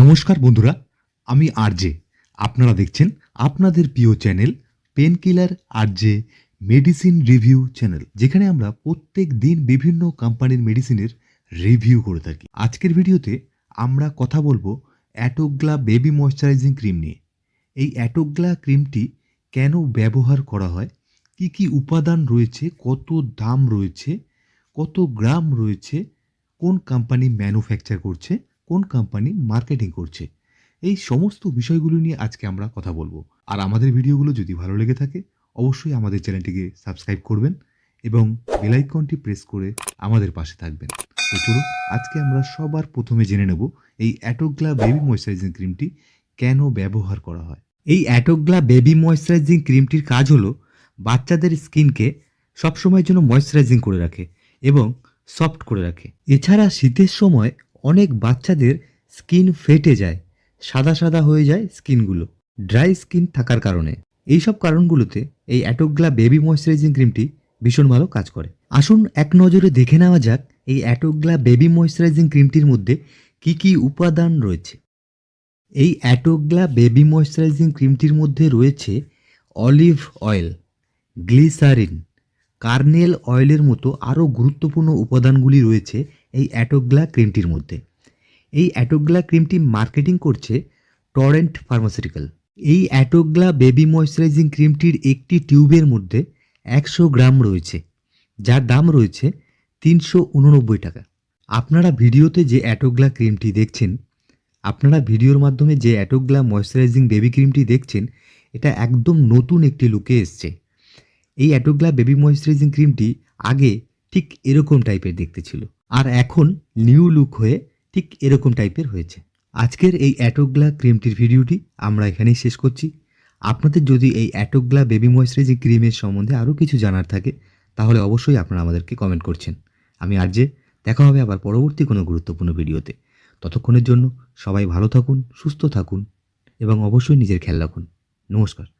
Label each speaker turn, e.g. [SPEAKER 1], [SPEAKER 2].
[SPEAKER 1] নমস্কার বন্ধুরা, আমি আরজে আপনারা দেখছেন আপনাদের প্রিয় channel pain killer RJ medicine review channel যেখানে আমরা প্রত্যেক দিন বিভিন্ন কোম্পানির মেডিসিনের রিভিউ করে থাকি। আজকের ভিডিওতে আমরা কথা বলব অ্যাটোগ্লা বেবি ময়শ্চারাইজিং ক্রিম নিয়ে। এই অ্যাটোগ্লা ক্রিমটি কেন ব্যবহার করা হয়? কি কি উপাদান রয়েছে? কত দাম রয়েছে? কত গ্রাম রয়েছে? কোন কোম্পানি ম্যানুফ্যাকচার করছে? কোন কোম্পানি মার্কেটিং করছে? এই সমস্ত বিষয়গুলো নিয়ে আজকে আমরা কথা বলব। আর আমাদের ভিডিওগুলো যদি ভালো লেগে থাকে, অবশ্যই আমাদের চ্যানেলটিকে সাবস্ক্রাইব করবেন এবং বেলাইকনটি প্রেস করে আমাদের পাশে থাকবেন। তো চলুন, আজকে আমরা সবার প্রথমে জেনে নেব এই অ্যাটোগ্লা বেবি ময়শ্চারাইজিং ক্রিমটি কেন ব্যবহার করা হয়? এই অ্যাটোগ্লা বেবি ময়শ্চারাইজিং ক্রিমটির কাজ হলো বাচ্চাদের স্কিনকে সবসময়ের জন্য ময়শ্চারাইজিং করে রাখে এবং সফট করে রাখে। এছাড়া শীতের সময় অনেক বাচ্চাদের স্কিন ফেটে যায়, সাদা সাদা হয়ে যায় স্কিনগুলো, ড্রাই স্কিন থাকার কারণে। এই সব কারণগুলোতে এই অ্যাটোগ্লা বেবি ময়শ্চারাইজিং ক্রিমটি ভীষণ ভালো কাজ করে। আসুন এক নজরে দেখে নেওয়া যাক এই অ্যাটোগ্লা বেবি ময়শ্চারাইজিং ক্রিমটির মধ্যে কি কি উপাদান রয়েছে। এই অ্যাটোগ্লা বেবি ময়শ্চারাইজিং ক্রিমটির মধ্যে রয়েছে অলিভ অয়েল, গ্লিসারিন, কার্নেল অয়েলের মতো আরও গুরুত্বপূর্ণ উপাদানগুলি রয়েছে এই অ্যাটোগ্লা ক্রিমটির মধ্যে। এই অ্যাটোগ্লা ক্রিমটি মার্কেটিং করছে টরেন্ট ফার্মাসিউটিক্যাল এই অ্যাটোগ্লা বেবি ময়শ্চারাইজিং ক্রিমটির একটি টিউবের মধ্যে একশো গ্রাম রয়েছে, যার দাম রয়েছে তিনশো উননব্বই টাকা। আপনারা ভিডিওতে যে অ্যাটোগ্লা ক্রিমটি দেখছেন, আপনারা ভিডিওর মাধ্যমে যে অ্যাটোগ্লা ময়শ্চারাইজিং বেবি ক্রিমটি দেখছেন, এটা একদম নতুন একটি লুকে এসছে। এই অ্যাটোগ্লা বেবি ময়শ্চারাইজিং ক্রিমটি আগে ঠিক এরকম টাইপের দেখতে ছিল। আর এখন নিউ লুক হয়ে ঠিক এরকম টাইপের হয়েছে। আজকের এই অ্যাটোগ্লা ক্রিমটির ভিডিওটি আমরা এখানেই শেষ করছি। আপনাদের যদি এই অ্যাটোগ্লা বেবি ময়শ্চারাইজিং ক্রিমের সম্বন্ধে আরও কিছু জানার থাকে, তাহলে অবশ্যই আপনারা আমাদেরকে কমেন্ট করছেন। আমি আর যে, দেখা হবে আবার পরবর্তী কোনো গুরুত্বপূর্ণ ভিডিওতে ততক্ষণের জন্য সবাই ভালো থাকুন, সুস্থ থাকুন এবং অবশ্যই নিজের খেয়াল রাখুন। নমস্কার।